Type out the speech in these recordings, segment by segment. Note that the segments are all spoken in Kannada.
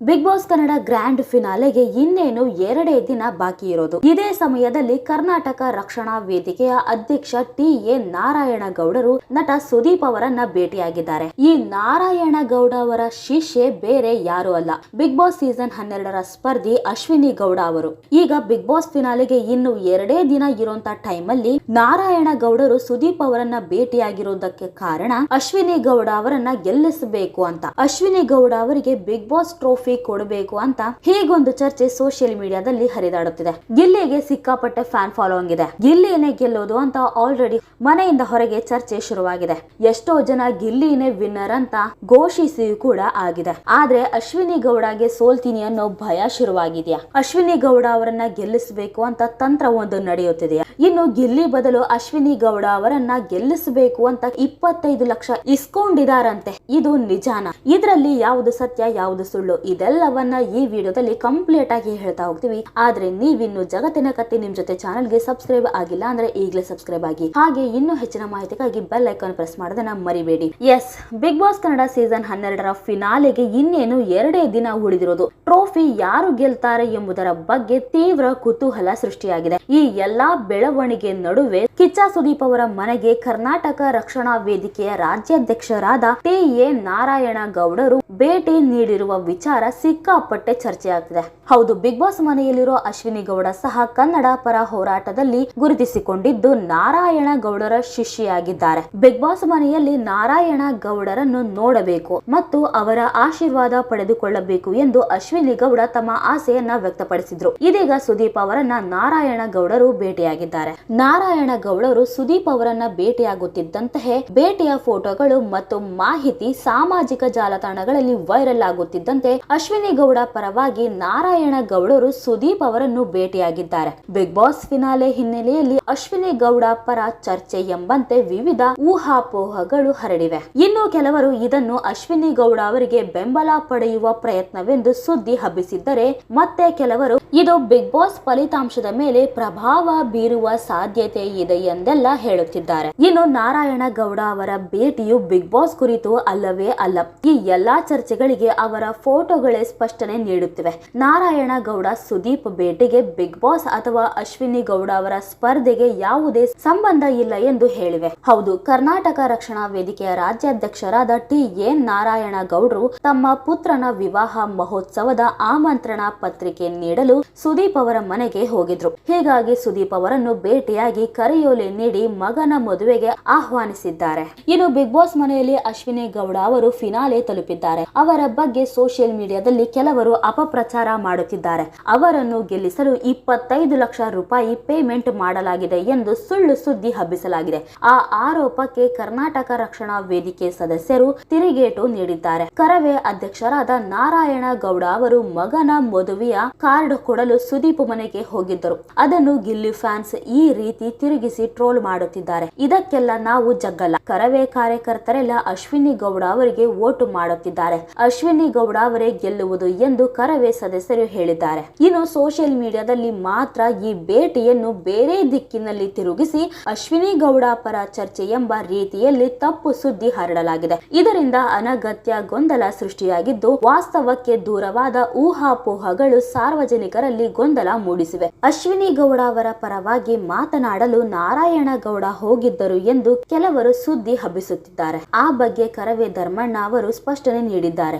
ಬಿಗ್ ಬಾಸ್ ಕನ್ನಡ ಗ್ರ್ಯಾಂಡ್ ಫಿನಾಲೆಗೆ ಇನ್ನೇನು ಎರಡೇ ದಿನ ಬಾಕಿ ಇರೋದು. ಇದೇ ಸಮಯದಲ್ಲಿ ಕರ್ನಾಟಕ ರಕ್ಷಣಾ ವೇದಿಕೆಯ ಅಧ್ಯಕ್ಷ ಟಿ ಎ ನಾರಾಯಣ ಗೌಡರು ನಟ ಸುದೀಪ್ ಅವರನ್ನ ಭೇಟಿಯಾಗಿದ್ದಾರೆ. ಈ ನಾರಾಯಣ ಗೌಡ ಅವರ ಶಿಷ್ಯೆ ಬೇರೆ ಯಾರು ಅಲ್ಲ. ಬಿಗ್ ಬಾಸ್ ಸೀಸನ್ ಹನ್ನೆರಡರ ಸ್ಪರ್ಧಿ ಅಶ್ವಿನಿ ಗೌಡ ಅವರು. ಈಗ ಬಿಗ್ ಬಾಸ್ ಫಿನಾಲೆಗೆ ಇನ್ನು ಎರಡೇ ದಿನ ಇರುವಂತ ಟೈಮ್ ಅಲ್ಲಿ ನಾರಾಯಣ ಗೌಡರು ಸುದೀಪ್ ಅವರನ್ನ ಭೇಟಿಯಾಗಿರುವುದಕ್ಕೆ ಕಾರಣ ಅಶ್ವಿನಿ ಗೌಡ ಅವರನ್ನ ಗೆಲ್ಲಿಸಬೇಕು ಅಂತ. ಅಶ್ವಿನಿ ಗೌಡ ಅವರಿಗೆ ಬಿಗ್ ಬಾಸ್ ಟ್ರೋಫಿ ಕೊಡಬೇಕು ಅಂತ ಹೀಗೊಂದು ಚರ್ಚೆ ಸೋಷಿಯಲ್ ಮೀಡಿಯಾದಲ್ಲಿ ಹರಿದಾಡುತ್ತಿದೆ. ಗಿಲ್ಲಿಗೆ ಸಿಕ್ಕಾಪಟ್ಟೆ ಫ್ಯಾನ್ ಫಾಲೋಯಿಂಗ್ ಇದೆ. ಗಿಲ್ಲಿನೇ ಗೆಲ್ಲೋದು ಅಂತ ಆಲ್ರೆಡಿ ಮನೆಯಿಂದ ಹೊರಗೆ ಚರ್ಚೆ ಶುರುವಾಗಿದೆ. ಎಷ್ಟೋ ಜನ ಗಿಲ್ಲಿನೇ ವಿನ್ನರ್ ಅಂತ ಘೋಷಿಸಿ ಕೂಡ ಆಗಿದೆ. ಆದ್ರೆ ಅಶ್ವಿನಿ ಗೌಡಗೆ ಸೋಲ್ತೀನಿ ಅನ್ನೋ ಭಯ ಶುರುವಾಗಿದೆಯಾ? ಅಶ್ವಿನಿ ಗೌಡ ಅವರನ್ನ ಗೆಲ್ಲಿಸಬೇಕು ಅಂತ ತಂತ್ರ ಒಂದು ನಡೆಯುತ್ತಿದೆಯಾ? ಇನ್ನು ಗಿಲ್ಲಿ ಬದಲು ಅಶ್ವಿನಿ ಗೌಡ ಅವರನ್ನ ಗೆಲ್ಲಿಸಬೇಕು ಅಂತ ಇಪ್ಪತ್ತೈದು ಲಕ್ಷ ಇಸ್ಕೊಂಡಿದಾರಂತೆ. ಇದು ನಿಜಾನ? ಇದರಲ್ಲಿ ಯಾವುದು ಸತ್ಯ, ಯಾವುದು ಸುಳ್ಳು? ಇದೆಲ್ಲವನ್ನ ಈ ವಿಡಿಯೋದಲ್ಲಿ ಕಂಪ್ಲೀಟ್ ಆಗಿ ಹೇಳ್ತಾ ಹೋಗ್ತೀವಿ. ಆದ್ರೆ ನೀವಿನ್ನು ಜಗತ್ತಿನ ಕತ್ತಿ ನಿಮ್ ಜೊತೆ ಚಾನಲ್ಗೆ ಸಬ್ಸ್ಕ್ರೈಬ್ ಆಗಿಲ್ಲ ಅಂದ್ರೆ ಈಗಲೇ ಸಬ್ಸ್ಕ್ರೈಬ್ ಆಗಿ. ಹಾಗೆ ಇನ್ನೂ ಹೆಚ್ಚಿನ ಮಾಹಿತಿಗಾಗಿ ಬೆಲ್ ಐಕಾನ್ ಪ್ರೆಸ್ ಮಾಡೋದನ್ನ ಮರಿಬೇಡಿ. Yes Bigg Boss Kannada season ಹನ್ನೆರಡರ ಫಿನಾಲೆಗೆ ಇನ್ನೇನು ಎರಡೇ ದಿನ ಉಳಿದಿರೋದು. ಟ್ರೋಫಿ ಯಾರು ಗೆಲ್ತಾರೆ ಎಂಬುದರ ಬಗ್ಗೆ ತೀವ್ರ ಕುತೂಹಲ ಸೃಷ್ಟಿಯಾಗಿದೆ. ಈ ಎಲ್ಲಾ ಬೆಳವಣಿಗೆ ನಡುವೆ ಕಿಚ್ಚ ಸುದೀಪ್ ಅವರ ಮನೆಗೆ ಕರ್ನಾಟಕ ರಕ್ಷಣಾ ವೇದಿಕೆಯ ರಾಜ್ಯಾಧ್ಯಕ್ಷರಾದ ಟಿ ಎ ನಾರಾಯಣ ಗೌಡರು ಭೇಟಿ ನೀಡಿರುವ ವಿಚಾರ ಸಿಕ್ಕಾಪಟ್ಟೆ ಚರ್ಚೆಯಾಗ್ತಿದೆ. ಹೌದು, ಬಿಗ್ ಬಾಸ್ ಮನೆಯಲ್ಲಿರೋ ಅಶ್ವಿನಿ ಗೌಡ ಸಹ ಕನ್ನಡ ಪರ ಹೋರಾಟದಲ್ಲಿ ಗುರುತಿಸಿಕೊಂಡಿದ್ದು ನಾರಾಯಣ ಗೌಡರ ಶಿಷ್ಯಾಗಿದ್ದಾರೆ ಬಿಗ್ ಬಾಸ್ ಮನೆಯಲ್ಲಿ ನಾರಾಯಣ ಗೌಡರನ್ನು ನೋಡಬೇಕು ಮತ್ತು ಅವರ ಆಶೀರ್ವಾದ ಪಡೆದುಕೊಳ್ಳಬೇಕು ಎಂದು ಅಶ್ವಿನಿ ಗೌಡ ತಮ್ಮ ಆಸೆಯನ್ನ ವ್ಯಕ್ತಪಡಿಸಿದ್ರು. ಇದೀಗ ಸುದೀಪ್ ಅವರನ್ನ ನಾರಾಯಣ ಗೌಡರು ಭೇಟಿಯಾಗಿದ್ದಾರೆ. ನಾರಾಯಣ ಗೌಡರು ಸುದೀಪ್ ಅವರನ್ನ ಭೇಟಿಯಾಗುತ್ತಿದ್ದಂತಹ ಭೇಟಿಯ ಫೋಟೋಗಳು ಮತ್ತು ಮಾಹಿತಿ ಸಾಮಾಜಿಕ ಜಾಲತಾಣಗಳಲ್ಲಿ ವೈರಲ್ ಆಗುತ್ತಿದ್ದಂತೆ ಅಶ್ವಿನಿ ಗೌಡ ಪರವಾಗಿ ನಾರಾಯಣ ಗೌಡರು ಸುದೀಪ್ ಅವರನ್ನು ಭೇಟಿಯಾಗಿದ್ದಾರೆ. ಬಿಗ್ ಬಾಸ್ ಫಿನಾಲೆ ಹಿನ್ನೆಲೆಯಲ್ಲಿ ಅಶ್ವಿನಿ ಗೌಡ ಪರ ಚರ್ಚೆ ಎಂಬಂತೆ ವಿವಿಧ ಊಹಾಪೋಹಗಳು ಹರಡಿವೆ. ಇನ್ನು ಕೆಲವರು ಇದನ್ನು ಅಶ್ವಿನಿ ಗೌಡ ಅವರಿಗೆ ಬೆಂಬಲ ಪಡೆಯುವ ಪ್ರಯತ್ನವೆಂದು ಸುದ್ದಿ ಹಬ್ಬಿಸಿದ್ದರೆ ಮತ್ತೆ ಕೆಲವರು ಇದು ಬಿಗ್ ಬಾಸ್ ಫಲಿತಾಂಶದ ಮೇಲೆ ಪ್ರಭಾವ ಬೀರುವ ಸಾಧ್ಯತೆ ಇದೆ ಎಂದೆಲ್ಲ ಹೇಳುತ್ತಿದ್ದಾರೆ. ಇನ್ನು ನಾರಾಯಣ ಗೌಡ ಅವರ ಭೇಟಿಯು ಬಿಗ್ ಬಾಸ್ ಕುರಿತು ಅಲ್ಲವೇ ಅಲ್ಲ. ಈ ಎಲ್ಲಾ ಚರ್ಚೆಗಳಿಗೆ ಅವರ ಫೋಟೋಗಳೇ ಸ್ಪಷ್ಟನೆ ನೀಡುತ್ತಿವೆ. ನಾರಾಯಣ ಗೌಡ, ಸುದೀಪ್ ಭೇಟಿಗೆ ಬಿಗ್ ಬಾಸ್ ಅಥವಾ ಅಶ್ವಿನಿ ಗೌಡ ಅವರ ಸ್ಪರ್ಧೆಗೆ ಯಾವುದೇ ಸಂಬಂಧ ಇಲ್ಲ ಎಂದು ಹೇಳಿವೆ. ಹೌದು, ಕರ್ನಾಟಕ ರಕ್ಷಣಾ ವೇದಿಕೆಯ ರಾಜ್ಯಾಧ್ಯಕ್ಷರಾದ ಟಿ. ಎನ್ ನಾರಾಯಣ ಗೌಡರು ತಮ್ಮ ಪುತ್ರನ ವಿವಾಹ ಮಹೋತ್ಸವದ ಆಮಂತ್ರಣ ಪತ್ರಿಕೆ ನೀಡಲು ಸುದೀಪ್ ಅವರ ಮನೆಗೆ ಹೋಗಿದ್ರು. ಹೀಗಾಗಿ ಸುದೀಪ್ ಅವರನ್ನು ಭೇಟಿಯಾಗಿ ಕರೆಯೋಲೆ ನೀಡಿ ಮಗನ ಮದುವೆಗೆ ಆಹ್ವಾನಿಸಿದ್ದಾರೆ. ಇನ್ನು ಬಿಗ್ ಬಾಸ್ ಮನೆಯಲ್ಲಿ ಅಶ್ವಿನಿ ಗೌಡ ಅವರು ಫಿನಾಲೆ ತಲುಪಿದ್ದಾರೆ. ಅವರ ಬಗ್ಗೆ ಸೋಷಿಯಲ್ ಮೀಡಿಯಾದಲ್ಲಿ ಕೆಲವರು ಅಪಪ್ರಚಾರ ಮಾಡುತ್ತಿದ್ದಾರೆ. ಅವರನ್ನು ಗೆಲ್ಲಿಸಲು ಇಪ್ಪತ್ತೈದು ಲಕ್ಷ ರೂಪಾಯಿ ಪೇಮೆಂಟ್ ಮಾಡಲಾಗಿದೆ ಎಂದು ಸುಳ್ಳು ಸುದ್ದಿ ಹಬ್ಬಿಸಲಾಗಿದೆ. ಆ ಆರೋಪಕ್ಕೆ ಕರ್ನಾಟಕ ರಕ್ಷಣಾ ವೇದಿಕೆ ಸದಸ್ಯರು ತಿರುಗೇಟು ನೀಡಿದ್ದಾರೆ. ಕರವೇ ಅಧ್ಯಕ್ಷರಾದ ನಾರಾಯಣ ಗೌಡ ಅವರು ಮಗನ ಮದುವೆಯ ಕಾರ್ಡ್ ಕೊಡಲು ಸುದೀಪ್ ಮನೆಗೆ ಹೋಗಿದ್ದರು. ಅದನ್ನು ಗಿಲ್ಲಿ ಫ್ಯಾನ್ಸ್ ಈ ರೀತಿ ತಿರುಗಿಸಿ ಟ್ರೋಲ್ ಮಾಡುತ್ತಿದ್ದಾರೆ. ಇದಕ್ಕೆಲ್ಲ ನಾವು ಜಗ್ಗಲ್ಲ. ಕರವೇ ಕಾರ್ಯಕರ್ತರೆಲ್ಲ ಅಶ್ವಿನಿ ಗೌಡ ಅವರಿಗೆ ವೋಟ್ ಮಾಡುತ್ತಿದ್ದಾರೆ. ಅಶ್ವಿನಿ ಗೌಡ ಅವರೇ ಗೆಲ್ಲುವುದು ಎಂದು ಕರವೇ ಸದಸ್ಯರು ಹೇಳಿದ್ದಾರೆ. ಇನ್ನು ಸೋಷಿಯಲ್ ಮೀಡಿಯಾದಲ್ಲಿ ಮಾತ್ರ ಈ ಭೇಟಿಯನ್ನು ಬೇರೆ ದಿಕ್ಕಿನಲ್ಲಿ ತಿರುಗಿಸಿ ಅಶ್ವಿನಿ ಗೌಡ ಪರ ಚರ್ಚೆ ಎಂಬ ರೀತಿಯಲ್ಲಿ ತಪ್ಪು ಸುದ್ದಿ ಹರಡಲಾಗಿದೆ. ಇದರಿಂದ ಅನಗತ್ಯ ಗೊಂದಲ ಸೃಷ್ಟಿಯಾಗಿದ್ದು ವಾಸ್ತವಕ್ಕೆ ದೂರವಾದ ಊಹಾಪೋಹಗಳು ಸಾರ್ವಜನಿಕರಲ್ಲಿ ಗೊಂದಲ ಮೂಡಿಸಿವೆ. ಅಶ್ವಿನಿ ಗೌಡ ಅವರ ಪರವಾಗಿ ಮಾತನಾಡಲು ನಾರಾಯಣ ಗೌಡ ಹೋಗಿದ್ದರು ಎಂದು ಕೆಲವರು ಸುದ್ದಿ ಹಬ್ಬಿಸುತ್ತಿದ್ದಾರೆ. ಆ ಬಗ್ಗೆ ಕರವೇ ಧರ್ಮಣ್ಣ ಅವರು ಸ್ಪಷ್ಟನೆ ನೀಡಿದ್ದಾರೆ.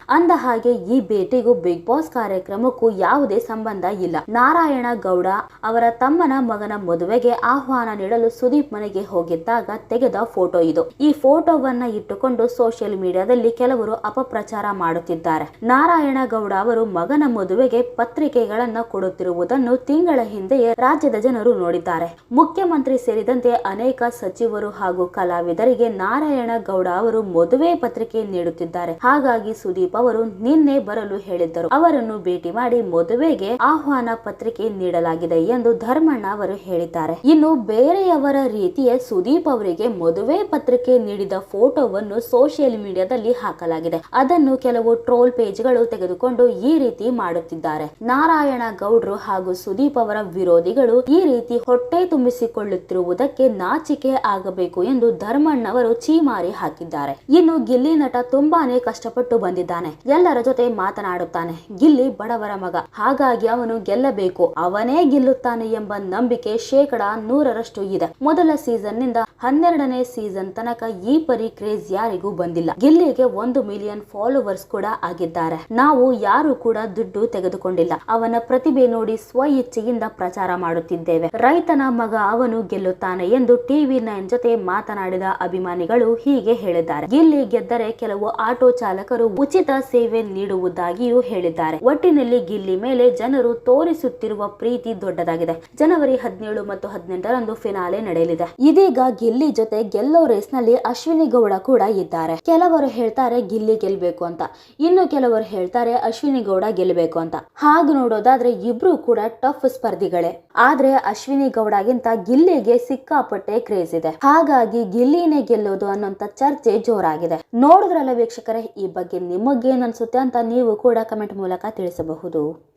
ಅಂದ ಹಾಗೆ ಈ ಭೇಟಿಗೂ ಬಿಗ್ ಬಾಸ್ ಕಾರ್ಯಕ್ರಮಕ್ಕೂ ಯಾವುದೇ ಸಂಬಂಧ ಇಲ್ಲ. ನಾರಾಯಣ ಗೌಡ ಅವರ ತಮ್ಮನ ಮಗನ ಮದುವೆಗೆ ಆಹ್ವಾನ ನೀಡಲು ಸುದೀಪ್ ಮನೆಗೆ ಹೋಗಿದ್ದಾಗ ತೆಗೆದ ಫೋಟೋ ಇದು. ಈ ಫೋಟೋವನ್ನ ಇಟ್ಟುಕೊಂಡು ಸೋಷಿಯಲ್ ಮೀಡಿಯಾದಲ್ಲಿ ಕೆಲವರು ಅಪಪ್ರಚಾರ ಮಾಡುತ್ತಿದ್ದಾರೆ. ನಾರಾಯಣ ಗೌಡ ಅವರು ಮಗನ ಮದುವೆಗೆ ಪತ್ರಿಕೆಗಳನ್ನ ಕೊಡುತ್ತಿರುವುದನ್ನು ತಿಂಗಳ ಹಿಂದೆಯೇ ರಾಜ್ಯದ ಜನರು ನೋಡಿದ್ದಾರೆ. ಮುಖ್ಯಮಂತ್ರಿ ಸೇರಿದಂತೆ ಅನೇಕ ಸಚಿವರು ಹಾಗೂ ಕಲಾವಿದರಿಗೆ ನಾರಾಯಣ ಗೌಡ ಅವರು ಮದುವೆ ಪತ್ರಿಕೆ ನೀಡುತ್ತಿದ್ದಾರೆ. ಹಾಗಾಗಿ ಸುದೀಪ್ ಅವರು ನಿನ್ನೆ ಬರಲು ಹೇಳಿದ್ದರು. ಅವರನ್ನು ಭೇಟಿ ಮಾಡಿ ಮದುವೆಗೆ ಆಹ್ವಾನ ಪತ್ರಿಕೆ ನೀಡಲಾಗಿದೆ ಎಂದು ಧರ್ಮಣ್ಣ ಅವರು ಹೇಳಿದ್ದಾರೆ. ಇನ್ನು ಬೇರೆಯವರ ರೀತಿಯ ಸುದೀಪ್ ಅವರಿಗೆ ಮದುವೆ ಪತ್ರಿಕೆ ನೀಡಿದ ಫೋಟೋವನ್ನು ಸೋಷಿಯಲ್ ಮೀಡಿಯಾದಲ್ಲಿ ಹಾಕಲಾಗಿದೆ. ಅದನ್ನು ಕೆಲವು ಟ್ರೋಲ್ ಪೇಜ್ಗಳು ತೆಗೆದುಕೊಂಡು ಈ ರೀತಿ ಮಾಡುತ್ತಿದ್ದಾರೆ. ನಾರಾಯಣ ಗೌಡ್ರು ಹಾಗೂ ಸುದೀಪ್ ಅವರ ವಿರೋಧಿಗಳು ಈ ರೀತಿ ಹೊಟ್ಟೆ ತುಂಬಿಸಿಕೊಳ್ಳುತ್ತಿರುವುದಕ್ಕೆ ನಾಚಿಕೆ ಆಗಬೇಕು ಎಂದು ಧರ್ಮಣ್ಣವರು ಚೀಮಾರಿ ಹಾಕಿದ್ದಾರೆ. ಇನ್ನು ಗಿಲ್ಲಿ ನಟ ತುಂಬಾನೇ ಕಷ್ಟಪಟ್ಟು ಬಂದಿದ್ದಾನೆ. ಎಲ್ಲರ ಜೊತೆ ಮಾತನಾಡುತ್ತಾನೆ. ಗಿಲ್ಲಿ ಬಡವರ ಮಗ. ಹಾಗಾಗಿ ಅವನು ಗೆಲ್ಲಬೇಕು. ಅವನೇ ಗೆಲ್ಲುತ್ತಾನೆ ಎಂಬ ನಂಬಿಕೆ ಶೇಕಡ ನೂರರಷ್ಟು ಇದೆ. ಮೊದಲ ಸೀಸನ್ನಿಂದ ಹನ್ನೆರಡನೇ ಸೀಸನ್ ತನಕ ಈ ಪರಿ ಕ್ರೇಜ್ ಯಾರಿಗೂ ಬಂದಿಲ್ಲ. ಗಿಲ್ಲಿಗೆ ಒಂದು ಮಿಲಿಯನ್ ಫಾಲೋವರ್ಸ್ ಕೂಡ ಆಗಿದ್ದಾರೆ. ನಾವು ಯಾರು ಕೂಡ ದುಡ್ಡು ತೆಗೆದುಕೊಂಡಿಲ್ಲ. ಅವನ ಪ್ರತಿಭೆ ನೋಡಿ ಸ್ವ ಇಚ್ಛೆಯಿಂದ ಪ್ರಚಾರ ಮಾಡುತ್ತಿದ್ದೇವೆ. ರೈತನ ಮಗ ಅವನು ಗೆಲ್ಲುತ್ತಾನೆ ಎಂದು ಟಿವಿ ನೈನ್ ಜೊತೆ ಮಾತನಾಡಿದ ಅಭಿಮಾನಿಗಳು ಹೀಗೆ ಹೇಳಿದ್ದಾರೆ. ಗಿಲ್ಲಿ ಗೆದ್ದರೆ ಕೆಲವು ಆಟೋ ಚಾಲಕರು ಉಚಿತ ಸೇವೆ ನೀಡುವುದಾಗಿಯೂ ಹೇಳಿದ್ದಾರೆ. ಒಟ್ಟಿನಲ್ಲಿ ಗಿಲ್ಲಿ ಮೇಲೆ ಜನರು ತೋರಿಸುತ್ತಿರುವ ಪ್ರೀತಿ ದೊಡ್ಡದಾಗಿದೆ. ಜನವರಿ ಹದಿನೇಳು ಮತ್ತು ಹದಿನೆಂಟರಂದು ಫಿನಾಲೆ ನಡೆಯಲಿದೆ. ಇದೀಗ ಗಿಲ್ಲಿ ಜೊತೆ ಗೆಲ್ಲೋ ರೇಸ್ನಲ್ಲಿ ಅಶ್ವಿನಿ ಗೌಡ ಕೂಡ ಇದ್ದಾರೆ. ಕೆಲವರು ಹೇಳ್ತಾರೆ ಗಿಲ್ಲಿ ಗೆಲ್ಬೇಕು ಅಂತ. ಇನ್ನು ಕೆಲವರು ಹೇಳ್ತಾರೆ ಅಶ್ವಿನಿ ಗೌಡ ಗೆಲ್ಲಬೇಕು ಅಂತ. ಹಾಗೆ ನೋಡೋದಾದ್ರೆ ಇಬ್ರು ಕೂಡ ಟಫ್ ಸ್ಪರ್ಧಿಗಳೇ. ಆದ್ರೆ ಅಶ್ವಿನಿ ಗೌಡಗಿಂತ ಗಿಲ್ಲಿಗೆ ಸಿಕ್ಕಾಪಟ್ಟೆ ಕ್ರೇಜ್ ಇದೆ. ಹಾಗಾಗಿ ಗಿಲ್ಲಿನೇ ಗೆಲ್ಲೋದು ಅನ್ನೋಂತ ಚರ್ಚೆ ಜೋರಾಗಿದೆ. ನೋಡಿದ್ರಲ್ಲ ವೀಕ್ಷಕರೇ, ಈ ಬಗ್ಗೆ ನಿಮಗೇನು ಅನಿಸುತ್ತೆ ಅಂತ ನೀವು ಕೂಡ ಕಮೆಂಟ್ ಮೂಲಕ ತಿಳಿಸಬಹುದು.